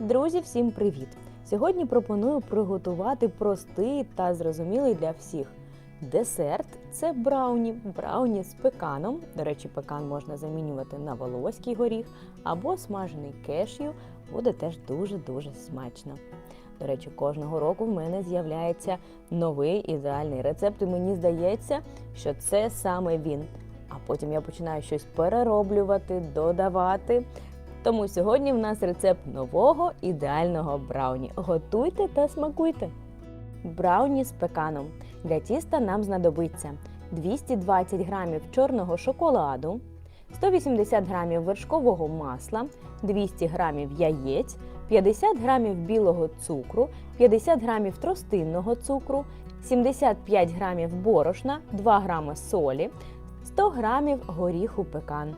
Друзі, всім привіт! Сьогодні пропоную приготувати простий та зрозумілий для всіх десерт. Це брауні, брауні з пеканом. До речі, пекан можна замінювати на волоський горіх або смажений кешю. Буде теж дуже-дуже смачно. До речі, кожного року в мене з'являється новий ідеальний рецепт, і мені здається, що це саме він. А потім я починаю щось перероблювати, додавати. Тому сьогодні в нас рецепт нового ідеального брауні. Готуйте та смакуйте. Брауні з пеканом. Для тіста нам знадобиться 220 грамів чорного шоколаду, 180 грамів вершкового масла, 200 грамів яєць, 50 грамів білого цукру, 50 грамів тростинного цукру, 75 грамів борошна, 2 грами солі, 100 грамів горіху пекан.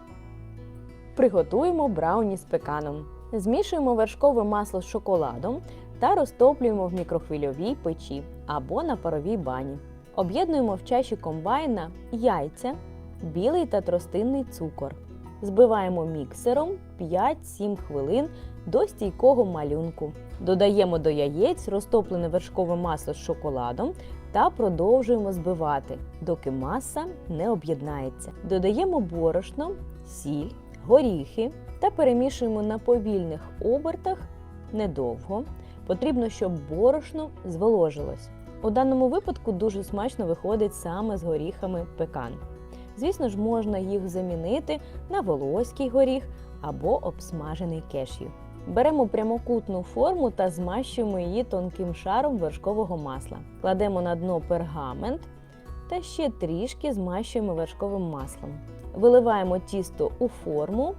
Приготуємо брауні з пеканом. Змішуємо вершкове масло з шоколадом та розтоплюємо в мікрохвильовій печі або на паровій бані. Об'єднуємо в чаші комбайна яйця, білий та тростинний цукор. Збиваємо міксером 5-7 хвилин до стійкого малюнку. Додаємо до яєць розтоплене вершкове масло з шоколадом та продовжуємо збивати, доки маса не об'єднається. Додаємо борошно, сіль, горіхи та перемішуємо на повільних обертах недовго. Потрібно, щоб борошно зволожилось. У даному випадку дуже смачно виходить саме з горіхами пекан. Звісно ж, можна їх замінити на волоський горіх або обсмажений кешю. Беремо прямокутну форму та змащуємо її тонким шаром вершкового масла. Кладемо на дно пергамент та ще трішки змащуємо вершковим маслом. Виливаємо тісто у форму,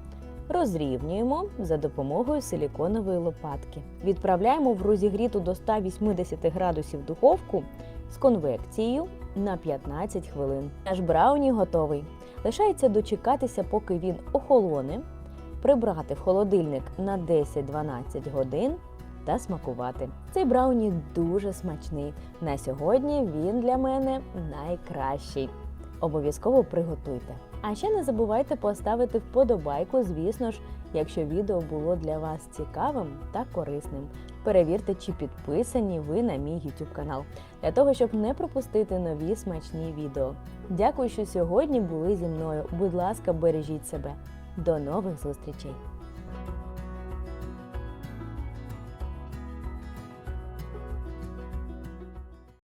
розрівнюємо за допомогою силіконової лопатки. Відправляємо в розігріту до 180 градусів духовку з конвекцією на 15 хвилин. Наш брауні готовий. Лишається дочекатися, поки він охолоне, прибрати в холодильник на 10-12 годин та смакувати. Цей брауні дуже смачний. На сьогодні він для мене найкращий. Обов'язково приготуйте. А ще не забувайте поставити вподобайку, звісно ж, якщо відео було для вас цікавим та корисним. Перевірте, чи підписані ви на мій YouTube канал, для того, щоб не пропустити нові смачні відео. Дякую, що сьогодні були зі мною. Будь ласка, бережіть себе. До нових зустрічей!